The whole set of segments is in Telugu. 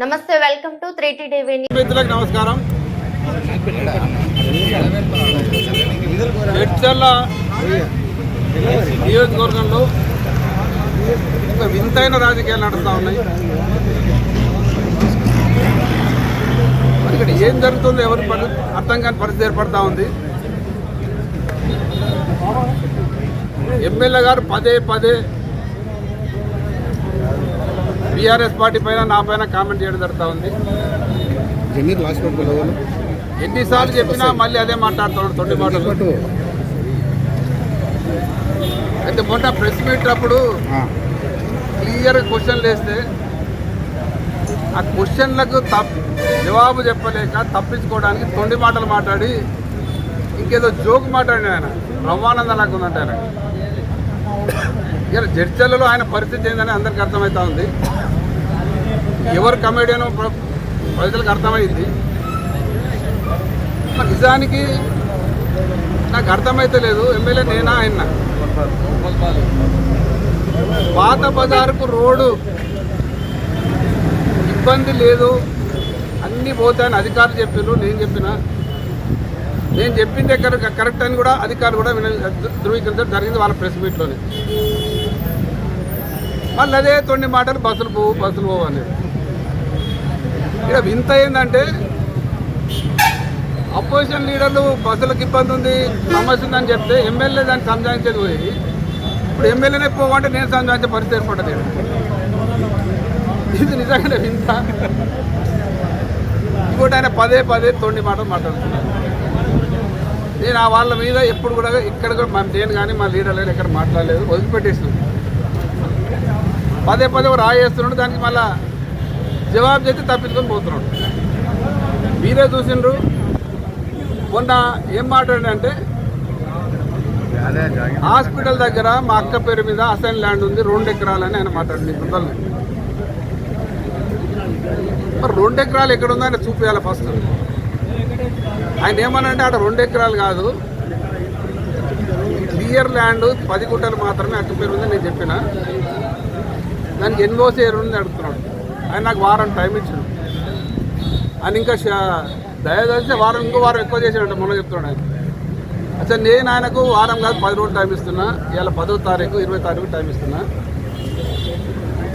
నమస్తే welcome to three T TV మిత్రులకు నమస్కారం. జడ్చర్ల నియోజకవర్గంలో ఒక వింతైన రాజకీయాలు నడుస్తూ ఉన్నాయి. ఇక్కడ ఏం జరుగుతుందో ఎవరి అర్థం కాని పరిస్థితి ఏర్పడతా ఉంది. ఎమ్మెల్యే గారు పదే పదే బీఆర్ఎస్ పార్టీ పైన నా పైన కామెంట్ చేయడం జరుగుతూ ఉంది. ఎన్నిసార్లు చెప్పినా మళ్ళీ అదే మాట్లాడుతున్నాడు తొట్టి మాటలు. అయితే మొన్న ప్రెస్ మీట్ అప్పుడు క్లియర్ క్వశ్చన్లు వేస్తే ఆ క్వశ్చన్లకు జవాబు చెప్పలేక తప్పించుకోవడానికి తొండి మాటలు మాట్లాడి ఇంకేదో జోక్ మాట్లాడిన ఆయన. బ్రహ్మానందం నాకు ఉందంటే ఆయన. ఇక జడ్చర్లలో ఆయన పరిస్థితి ఏందని అందరికి అర్థమవుతా ఉంది. ఎవరు కమేడియన్ ప్రజలకు అర్థమైంది. నిజానికి నాకు అర్థమైతే లేదు. ఎమ్మెల్యే నేనా ఆయన పాత బజార్కు రోడ్డు ఇబ్బంది లేదు. అన్నీ పోతాయని అధికారులు చెప్పారు నేను చెప్పిన. నేను చెప్పింది కరెక్ట్ అని కూడా అధికారులు కూడా విన ధృవీకరించడం జరిగింది వాళ్ళ ప్రెస్ మీట్లోనే. మళ్ళీ అదే తొండి మాటలు బస్సులు పోవు బస్సులు పోవు అనేది ఇక్కడ వింత ఏంటంటే అపోజిషన్ లీడర్లు బస్సులకు ఇబ్బంది ఉంది సమస్య ఉందని చెప్తే ఎమ్మెల్యే దాన్ని సంజాయించేది పోయి ఇప్పుడు ఎమ్మెల్యేనే పోవంటే నేను సంజాయించే పరిస్థితి ఏర్పడ్డది ఇది నిజంగానే వింత. ఇంకోటి ఆయన పదే పదే తొండి మాటలు మాట్లాడుతున్నాను నేను ఆ వాళ్ళ మీద ఎప్పుడు కూడా ఇక్కడ కూడా మన నేను కానీ మా లీడర్లు ఎక్కడ మాట్లాడలేదు వదిలిపెట్టేస్తుంది పదే పదే రాయేస్తున్నాడు దానికి మళ్ళా జవాబు చేసి తప్పించుకొని పోతున్నాడు. మీరే చూసిండ్రు. మొన్న ఏం మాట్లాడంటే హాస్పిటల్ దగ్గర మా అక్క పేరు మీద అసైన్ ల్యాండ్ ఉంది రెండు ఎకరాలని ఆయన మాట్లాడింది పిల్లల్ని మరి రెండు ఎకరాలు ఎక్కడ ఉందో ఆయన చూపించాలి ఫస్ట్. ఆయన ఏమనంటే అక్కడ రెండు ఎకరాలు కాదు. క్లియర్ ల్యాండ్ పది గుంటలు మాత్రమే అక్క పేరు ఉందని నేను చెప్పిన. దానికి ఎన్ఓసీ ఉంది అడుగుతున్నాడు. ఆయన నాకు వారం టైం ఇచ్చాడు. ఆయన ఇంకా దయచేసి వారం ఇంకో వారం ఎక్కువ చేశాడంటే మొన్న చెప్తున్నాడు ఆయన. అసలు నేను ఆయనకు వారం కాదు పది రోజులు టైం ఇస్తున్నా. ఇవాళ పదో తారీఖు ఇరవై తారీఖు టైం ఇస్తున్నా.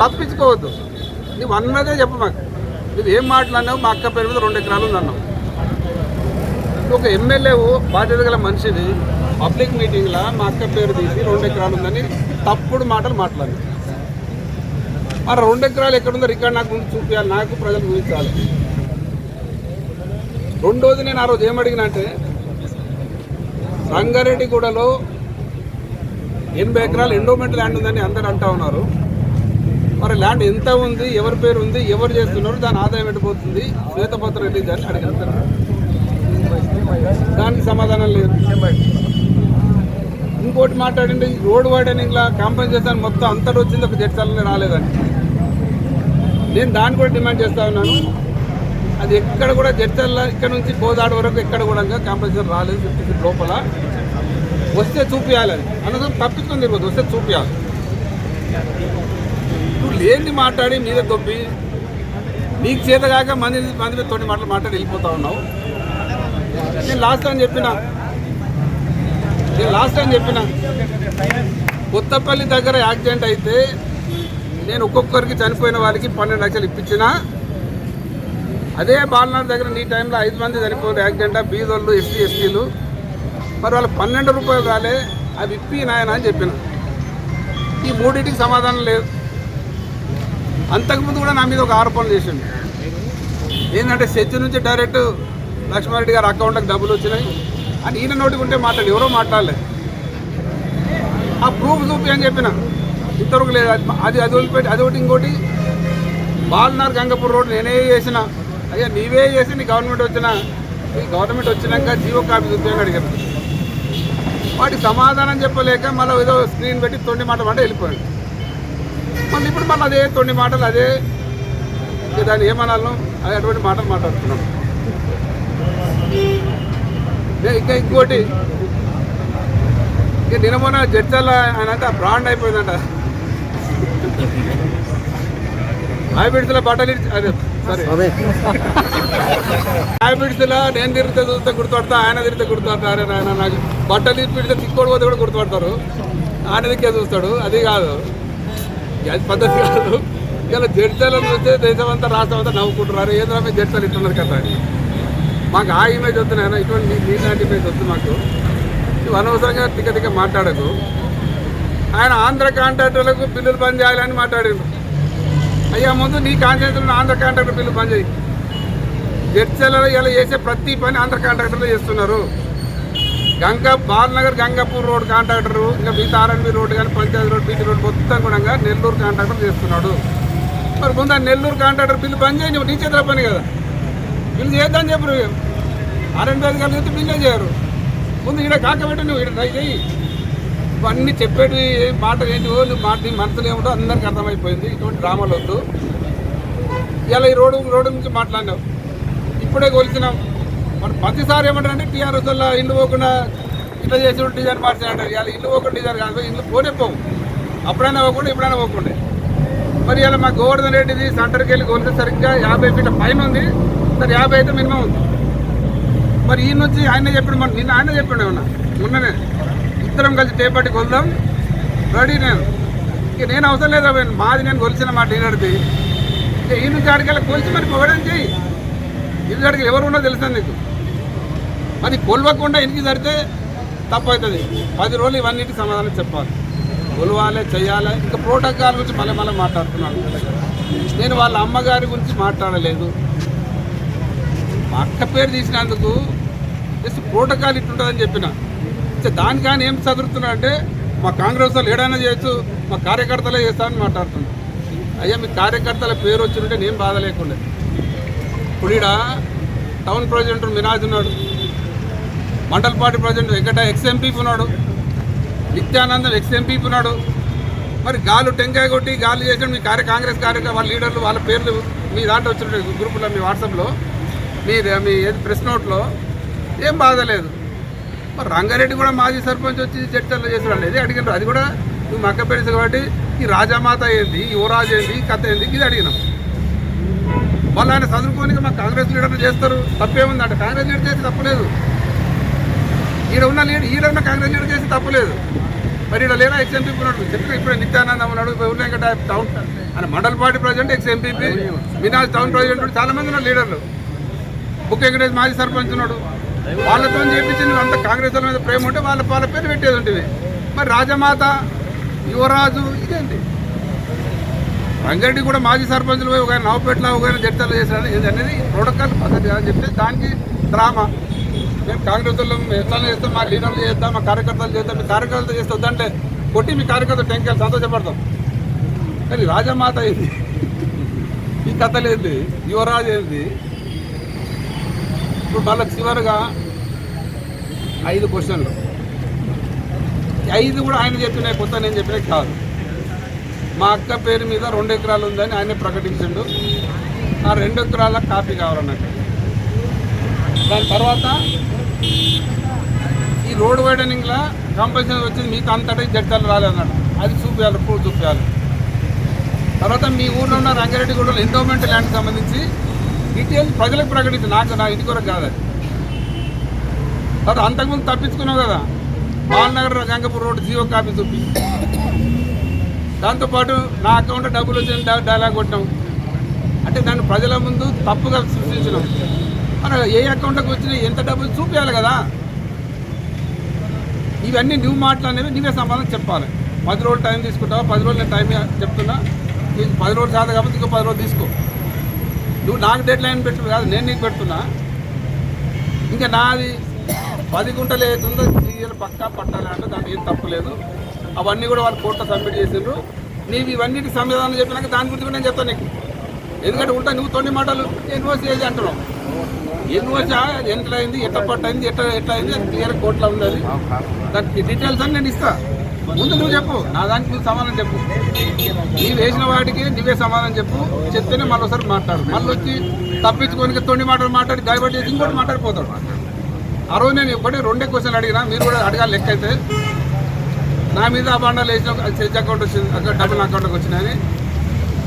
తప్పించుకోవద్దు. నువ్వు అన్నదే చెప్ప మాకు. నువ్వు ఏం మాట్లాడినావు మా అక్క పేరు మీద రెండు ఎకరాలు ఉంది అన్నావు. ఒక ఎమ్మెల్యేవు బాధ్యత గల మనిషిని పబ్లిక్ మీటింగ్లో మా అక్క పేరు తీసి రెండు ఎకరాలు ఉందని తప్పుడు మాటలు మాట్లాడింది. మరి రెండు ఎకరాలు ఎక్కడుందో రికార్డ్ నాకు ముందు చూపించాలి నాకు ప్రజలు చూపించాలి రెండోది నేను ఆ రోజు ఏమడిగినా అంటే రంగారెడ్డిగూడలో ఎనభై ఎకరాలు ఎండోమెంట్ ల్యాండ్ ఉందని అందరు అంటా ఉన్నారు. మరి ల్యాండ్ ఎంత ఉంది ఎవరి పేరు ఉంది ఎవరు చేస్తున్నారు దాని ఆదాయం ఎట్టిపోతుంది శ్వేతపత్రం రిలీజ్ అని అడిగారు. దానికి సమాధానం లేదు. ఇంకోటి మాట్లాడండి రోడ్ వైడనింగ్లా కాంపెన్సేషన్ మొత్తం అంతటి వచ్చింది ఒక జడ్చాలని రాలేదండి నేను దాన్ని కూడా డిమాండ్ చేస్తా ఉన్నాను. అది ఎక్కడ కూడా జడ్చల్ల ఇక్కడ నుంచి కోదాడు వరకు ఎక్కడ కూడా కాంపెన్సేషన్ రాలేదు ఫిఫ్టీ ఫీట్ లోపల. వస్తే చూపించాలి అది. అన్నది తప్పించుకొని తిరగదు వస్తే చూపించాలి నువ్వు లేని మాట్లాడి మీద తొప్పి నీకు చేత కాక మంది మంది మీద తోటి మాటలు మాట్లాడి వెళ్ళిపోతా ఉన్నావు. నేను లాస్ట్ టైం చెప్పిన నేను లాస్ట్ టైం చెప్పిన కొత్తపల్లి దగ్గర యాక్సిడెంట్ అయితే నేను ఒక్కొక్కరికి చనిపోయిన వాళ్ళకి పన్నెండు లక్షలు ఇప్పించిన అదే బాలనాడు దగ్గర నీ టైంలో ఐదు మంది చనిపోయారు యాక్సిడెంట్ బీదోళ్ళు ఎస్సీ ఎస్టీలు. మరి వాళ్ళు పన్నెండు రూపాయలు రాలే అవి ఇప్పి నాయన అని చెప్పిన. ఈ మూడింటికి సమాధానం లేదు. అంతకుముందు కూడా నా మీద ఒక ఆరోపణలు చేసిండు. ఏంటంటే చర్చ నుంచి డైరెక్ట్ లక్ష్మారెడ్డి గారి అకౌంట్కి డబ్బులు వచ్చినాయి. అని ఈయన నోటికి ఉంటే మాట్లాడు ఎవరో మాట్లాడలే. ఆ ప్రూఫ్ చూపి అని చెప్పిన. ఇంతవరకు లేదు. అది అది అది వదిలిపెట్టి అది ఒకటి ఇంకోటి బాలనార్ గంగపూర్ రోడ్ నేనే చేసిన. అయ్యా నీవే చేసి నీ గవర్నమెంట్ వచ్చిన ఈ గవర్నమెంట్ వచ్చినాక జీవో కాపీ చూపి అడిగారు. వాటికి సమాధానం చెప్పలేక మళ్ళీ ఏదో స్క్రీన్ పెట్టి తొండి మాటలు అంటే వెళ్ళిపోయాడు. మళ్ళీ ఇప్పుడు మళ్ళీ అదే తొండి మాటలు అదే ఇక దాన్ని ఏమనాలను అదే అటువంటి మాటలు మాట్లాడుతున్నాం. ఇంకా ఇంకోటి ఇక నిన్న మొన్న జడ్చల్ల ఆయన అంటే బ్రాండ్ అయిపోయిందంట. హైబ్రిడ్స్లో బట్టలు ఇచ్చి- అదే సరే అదే. హైబ్రిడ్స్లో నేను తిరిగితే చూస్తే గుర్తుపడతా ఆయన తిరిగితే గుర్తుపడతా అరే నాయన నాకు బట్టలు ఇప్పిడితే తిక్కోడు పోతే కూడా గుర్తుపడతారు. ఆయన దిక్కే చూస్తాడు? అది కాదు. అది పద్ధతి కాదు. ఇలా జడ్చలను చూస్తే దేశం అంతా రాష్ట్రం అంతా నవ్వుకుంటున్నారు. ఏదో మీ జడ్చలు ఇట్టున్నారు కదా మాకు ఆ ఇమేజ్ వద్దు నాయన ఇటువంటి నీలాంటి ఇమేజ్ వద్దు మాకు. నువ్వు అనవసరంగా తిక్క తిక్క మాట్లాడకు. ఆయన ఆంధ్ర కాంట్రాక్టర్లకు బిల్లులు బంద్ చేయాలని మాట్లాడిండు. అయ్యా ముందు నీ కాంట్రాక్టర్ ఆంధ్ర కాంట్రాక్టర్ బిల్లు పనిచేయి చేయి. ఇలా చేసే ప్రతి పని ఆంధ్ర కాంట్రాక్టర్లు చేస్తున్నారు. గంగా బాలనగర్ గంగాపూర్ రోడ్ కాంట్రాక్టర్ ఇంకా మిగతా ఆర్ఎన్బి రోడ్ కానీ పంచాయతీ రోడ్ బీటీ రోడ్ మొత్తం కూడా నెల్లూరు కాంట్రాక్టర్ చేస్తున్నాడు. మరి ముందు ఆ నెల్లూరు కాంట్రాక్టర్ బిల్లు బంద్ నువ్వు నీ చేతుల పని కదా. బిల్లు చేద్దామని చెప్పరు ఆర్ఎన్బి అధికారులు చెప్తే బిల్లే చేయరు. ముందు ఈడ కాకబెట్టి నువ్వు ఇక్కడ ట్రై చేయి. ఇవన్నీ చెప్పేటి మాటలు ఏంటివో నువ్వు మాట నీ మనసులో ఏమిటో అందరికీ అర్థమైపోయింది. ఇటువంటి డ్రామాలు వద్దు. ఇలా ఈ రోడ్డు రోడ్డు నుంచి మాట్లాడినావు. ఇప్పుడే కొలిసినాం మరి ప్రతిసారి ఏమంటారంటే టీఆర్ఎస్ వల్ల ఇల్లు పోకుండా ఇట్లా చేసి డిజైన్ మార్చాడు ఇలా ఇల్లు పోకుండా డిజైన్ కాదు. ఇల్లు పోనే పోవు. అప్పుడైనా పోకుండా ఇప్పుడైనా పోకుండా. మరి ఇలా మా గోవర్ధన్ రెడ్డిది సెంటర్కి వెళ్ళి కొలితే సరిగ్గా యాభై ఫీట్ల పైన ఉంది. సరే యాభై అయితే మినిమం ఉంది. మరి ఈ నుంచి ఆయన చెప్పాడు. మరి నిన్న ఆయన చెప్పాడు ఏమన్నా? మొన్ననే. ఇద్దరం కలిసి చేపట్టి కొలుదాం రెడీ నేను. ఇక నేను అవసరం లేదు అవి మాది నేను కొలిసిన మా డీలర్ది ఇక ఈ నుంచి అడిగేలా కొలిసి మరి పొగడం చేయి ఇది అడిగి ఎవరు ఉన్నో తెలుసా నీకు? అది కొలవకుండా ఇంటికి జరిగితే తప్పవుతుంది పది రోజులు ఇవన్నిటికి సమాధానం చెప్పాలి. కొలవాలి చేయాలి ఇంకా ప్రోటోకాల్ గురించి మళ్ళీ మళ్ళీ మాట్లాడుతున్నాను. నేను వాళ్ళ అమ్మగారి గురించి మాట్లాడలేదు. మా అక్క పేరు తీసినందుకు జస్ట్ ప్రోటోకాల్ ఇట్టుంటుందని చెప్పిన. దానికని ఏం చదువుతున్నా అంటే మా కాంగ్రెస్ వాళ్ళు ఏడైనా చేయొచ్చు మా కార్యకర్తలే చేస్తామని మాట్లాడుతున్నాం అయ్యా మీ కార్యకర్తల పేరు వచ్చింటే నేను బాధ లేకుండా. ఇప్పుడు టౌన్ ప్రెసిడెంట్ మినాజ్ ఉన్నాడు mandal party president Venkata ex MP ఉన్నాడు నిత్యానందం ఎక్స్ ఎంపీ ఉన్నాడు. మరి గాలు టెంకాయ కొట్టి గాలు చేసిన మీ కార్య కాంగ్రెస్ కార్యకర్త వాళ్ళ లీడర్లు వాళ్ళ పేర్లు మీ దాంట్లో వచ్చిన గ్రూపులో మీ వాట్సాప్లో మీ మీ ప్రెస్ నోట్లో ఏం బాధ లేదు. మరి రంగారెడ్డి కూడా మాజీ సర్పంచ్ వచ్చి చర్చలు చేసాడు అనేది అడిగినారు. అది కూడా నువ్వు మక్క పెరిసి కాబట్టి ఈ రాజామాత ఏంది? యువరాజు ఏంది? కథ ఏంది? ఇది అడిగినాం. వాళ్ళు ఆయన చదువుకోనికి మా కాంగ్రెస్ లీడర్లు చేస్తారు. తప్పేముంది అంటే కాంగ్రెస్ లీడర్ చేసి తప్పలేదు. ఈడ ఉన్న లీడర్ ఈడ ఉన్న కాంగ్రెస్ లీడర్ చేసి తప్పలేదు. మరి ఈడ లేరా ఎక్స్ ఎంపీ ఉన్నాడు చెప్పిన ఇప్పుడు నిత్యానందం ఉన్నాడు ఊర్లో వెంకట టౌన్. ఆయన mandal party president ex MPP Minaj town president చాలా మంది ఉన్నారు లీడర్లు. బుక్ వెంకటేష్ మాజీ సర్పంచ్ ఉన్నాడు. వాళ్ళతో చేపించి నువ్వు అంత కాంగ్రెస్ మీద ప్రేమ ఉంటే వాళ్ళ వాళ్ళ పేరు పెట్టేది ఉంటుంది మరి రాజమాత యువరాజు ఇదేంటి? రంగారెడ్డి కూడా మాజీ సర్పంచులు పోయి ఒక నవపేటలో ఒక జడ్చర్లు చేశారు ఇది అనేది ప్రోటోకాల్ పద్ధతి అని చెప్తే దానికి డ్రామా. మేము కాంగ్రెస్ వాళ్ళు ఎట్లా చేస్తాం మా లీడర్లు చేస్తాం మా కార్యకర్తలు చేస్తాం మీ కార్యకర్తలు చేస్తే వద్దంటే కొట్టి మీ కార్యకర్తలు టెంకాయలు సంతోషపడతాం. కానీ రాజమాత ఏంది? ఈ కథలు ఏంది యువరాజు ఏంది? ఇప్పుడు మళ్ళీ చివరిగా ఐదు క్వశ్చన్లు. ఐదు కూడా ఆయన చెప్పినాయి కొత్త నేను చెప్పిన కాదు. మా అక్క పేరు మీద రెండు ఎకరాలు ఉందని ఆయన ప్రకటించండు. ఆ రెండు ఎకరాల కాపీ కావాలన్నట్టు. దాని తర్వాత ఈ రోడ్ వైడనింగ్లో కంపల్సరీ వచ్చింది మీకు అంతటా జట్టాలు రాలేదన్నాడు అది చూపించాలి ప్రూఫ్ చూపించాలి. తర్వాత మీ ఊర్లో ఉన్న రంగారెడ్డి గూడలో ఎండోమెంట్ ల్యాండ్కి సంబంధించి డీటెయిల్స్ ప్రజలకు ప్రకటించు నాకు నా ఇంటి కొరకు కాదు అది. అంతకుముందు తప్పించుకున్నావు కదా బాలనగర్ గంగపూర్ రోడ్డు జియో కాపీ చూపి. దాంతోపాటు నా అకౌంట్ డబ్బులు వచ్చిన డైలాగ్ కొట్టినాం అంటే దాన్ని ప్రజల ముందు తప్పుగా సృష్టించినాం. మన ఏ అకౌంట్కి వచ్చినా ఎంత డబ్బులు చూపించాలి కదా? ఇవన్నీ నువ్వు మాట్లాడినవి నువ్వే సమాధానం చెప్పాలి. పది రోజులు టైం తీసుకుంటావా? పది రోజులు నేను టైం చెప్తున్నా. పది రోజులు కాదు కాబట్టి ఇంకో పది రోజులు తీసుకో. నువ్వు నాకు డెడ్ లైన్ పెట్టు కాదు నేను నీకు పెడుతున్నా. ఇంకా నాది పది గుంటలు ఏదో సీరియల్ పక్కా పట్టాలి అంటే దానికి ఏం తప్పలేదు అవన్నీ కూడా వాళ్ళు కోర్టులో సబ్మిట్ చేసిండ్రు. నీవు ఇవన్నిటికి సంవిధానం చెప్పినాక దాని గురించి కూడా నేను చెప్తాను నీకు. ఎందుకంటే ఉంటా నువ్వు తొండి మాటలు ఎన్ఓసి చేసి అంటున్నావు. ఎన్ఓసి ఎంత అయింది ఎట్లా పట్టయింది ఎట్ట ఎట్లా అయింది క్లియర్ కోర్టులో ఉండాలి. దానికి డీటెయిల్స్ అని నేను ఇస్తాను ముందు నువ్వు చెప్పు. నా దానికి నువ్వు సమాధానం చెప్పు. నీవు వేసిన వాటికి నువ్వే సమాధానం చెప్పు. చెప్తేనే మళ్ళీ మాట్లాడు. మళ్ళీ వచ్చి తప్పించుకొని తొండి మాటలు మాట్లాడి డైవర్ట్ చేసి ఇంకోటి మాట్లాడిపోతాడు. ఆ రోజు నేను ఒకటి రెండే క్వశ్చన్ అడిగినా మీరు కూడా అడగాలి లెక్క అయితే. నా మీద ఆ బాండాలు వేసిన సెజ్ అకౌంట్ వచ్చింది. అక్కడ అకౌంట్కి వచ్చినాయని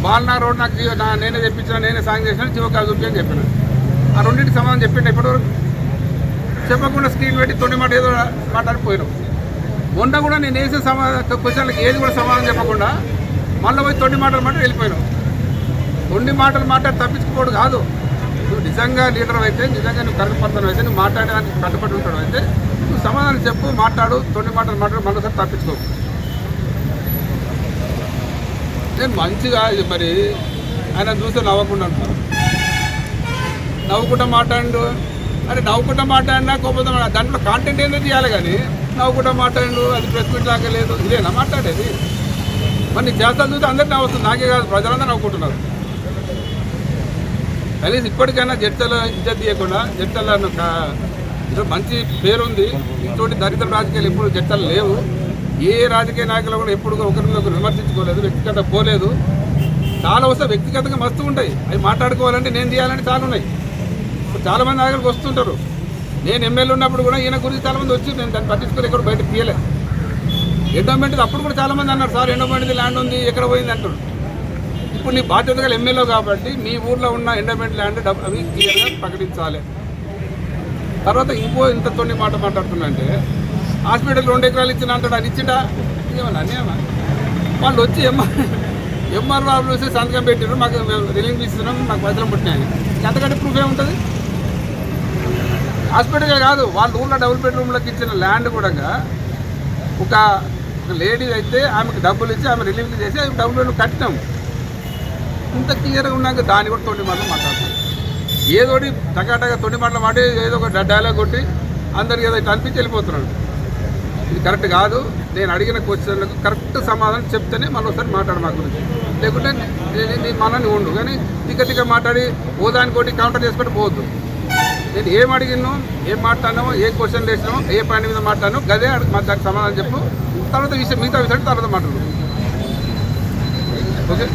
బాలనా రోడ్ నాకు నా- నేనే తెప్పించిన నేనే సాంగ్ చేసిన జీవకాలు చూపి అని చెప్పిన. ఆ రెండింటికి సమాధానం చెప్పిండు ఇప్పటివరకు చెప్పకుండా స్క్రీన్ పెట్టి తొండి మాట ఏదో మాట్లాడిపోయినాం. మొన్న కూడా నేను వేసే సమా క్వశ్చన్లకు ఏది కూడా సమాధానం చెప్పకుండా మళ్ళీ పోయి తొండి మాటలు మాట వెళ్ళిపోయినాం. తొండి మాటలు మాట తప్పించుకోవడం కాదు. నువ్వు నిజంగా లీడర్ అయితే నిజంగా నువ్వు కరెక్ట్ అయితే నువ్వు మాట్లాడడానికి కట్టుబడి ఉంటాడు అయితే నువ్వు సమాధానం చెప్పు మాట్లాడు తొండి మాటలు మాట్లాడు మళ్ళీసారి తప్పించుకో. నేను మంచిగా ఇది మరి ఆయన చూస్తే నవ్వకుండా నవ్వుకుంటా మాట్లాడు అరే నవ్వుకుంటా మాట్లాడినా కోపంతో దాంట్లో కాంటెంట్ ఏందో చేయాలి కానీ నవ్వుకుంటా మాట్లాడు అది ప్రెస్ మీట్ లాగా లేదు. ఇదేనా మాట్లాడేది? మరి నీ చేస్తాను చూస్తే అందరికీ నవ్వుతుంది. నాకే కాదు ప్రజలందరూ నవ్వుకుంటున్నారు. కనీసం ఇప్పటికైనా జడ్చల ఇజ్జత్ తీయకుండా జడ్చల మంచి పేరుంది. ఇటువంటి దరిద్ర రాజకీయాలు ఎప్పుడు జడ్చలు లేవు. ఏ రాజకీయ నాయకులు కూడా ఎప్పుడు ఒకరిని ఒకరు విమర్శించుకోలేదు వ్యక్తిగత పోలేదు. చాలా వస్తే వ్యక్తిగతంగా మస్తు ఉంటాయి. అవి మాట్లాడుకోవాలంటే నేను తీయాలంటే చాలా ఉన్నాయి. చాలామంది చాలా మంది వస్తుంటారు. నేను ఎమ్మెల్యే ఉన్నప్పుడు కూడా ఈయన గురించి చాలామంది వచ్చి నేను దాన్ని పట్టించుకొని ఎక్కడ బయట తీయలేదు ఎండోమెంట్ అప్పుడు కూడా చాలామంది అన్నారు సార్ ఎండోమెంట్ ల్యాండ్ ఉంది ఎక్కడ పోయింది అంటారు ఇప్పుడు నీ బాధ్యత గల ఎమ్మెల్యే కాబట్టి మీ ఊర్లో ఉన్న ఎండోమెంట్ ల్యాండ్ డబ్బు అవి క్లియర్గా ప్రకటించాలి తర్వాత ఇంకో ఇంత తొన్ని మాట మాట్లాడుతున్నా అంటే హాస్పిటల్ రెండు ఎకరాలు ఇచ్చిన అంటాడు అది ఇచ్చిడా ఏమన్నా అన్నేమా వాళ్ళు వచ్చి ఎంఆర్ ఎంఆర్ బాబు చూసి సంతకం పెట్టారు మాకు మేము రిలీజ్ ఇస్తున్నాం మాకు పైసలు పుట్టినాయి ఎంతకంటే ప్రూఫ్ ఏముంటుంది హాస్పిటల్ కాదు వాళ్ళు ఊళ్ళో డబుల్ బెడ్రూమ్లకు ఇచ్చిన ల్యాండ్ కూడా ఒక ఒక లేడీ అయితే ఆమెకు డబ్బులు ఇచ్చి ఆమె రిలీఫ్ చేసి ఆమె డబుల్ బెడ్రూమ్ కట్టినాం. ఇంత క్లియర్గా ఉన్నాక దాన్ని కూడా తొండి మాటలు మాట్లాడుతాం ఏదోటి టకాటగా తొండి మాటలు మాటి ఏదో ఒక డైలాగ్ కొట్టి అందరికి ఏదో ఇట్లా అనిపించి వెళ్ళిపోతున్నాడు. ఇది కరెక్ట్ కాదు. నేను అడిగిన క్వశ్చన్లకు కరెక్ట్ సమాధానం చెప్తేనే మళ్ళీ ఒకసారి మాట్లాడు మా గురించి. లేకుంటే నీ- మనని ఉండు. కానీ తిక్క తిక్క మాట్లాడి ఓ కొట్టి కౌంటర్ చేసుకుంటూ పోవద్దు. నేను ఏం అడిగినో ఏం మాట్లాడినామో ఏ క్వశ్చన్ వేసినామో ఏ పాయింట్ మీద మాట్లాడినో గదే దానికి సమాధానం చెప్పు. తర్వాత విషయం మిగతా విషయం తర్వాత మాట్లాడు ఓకే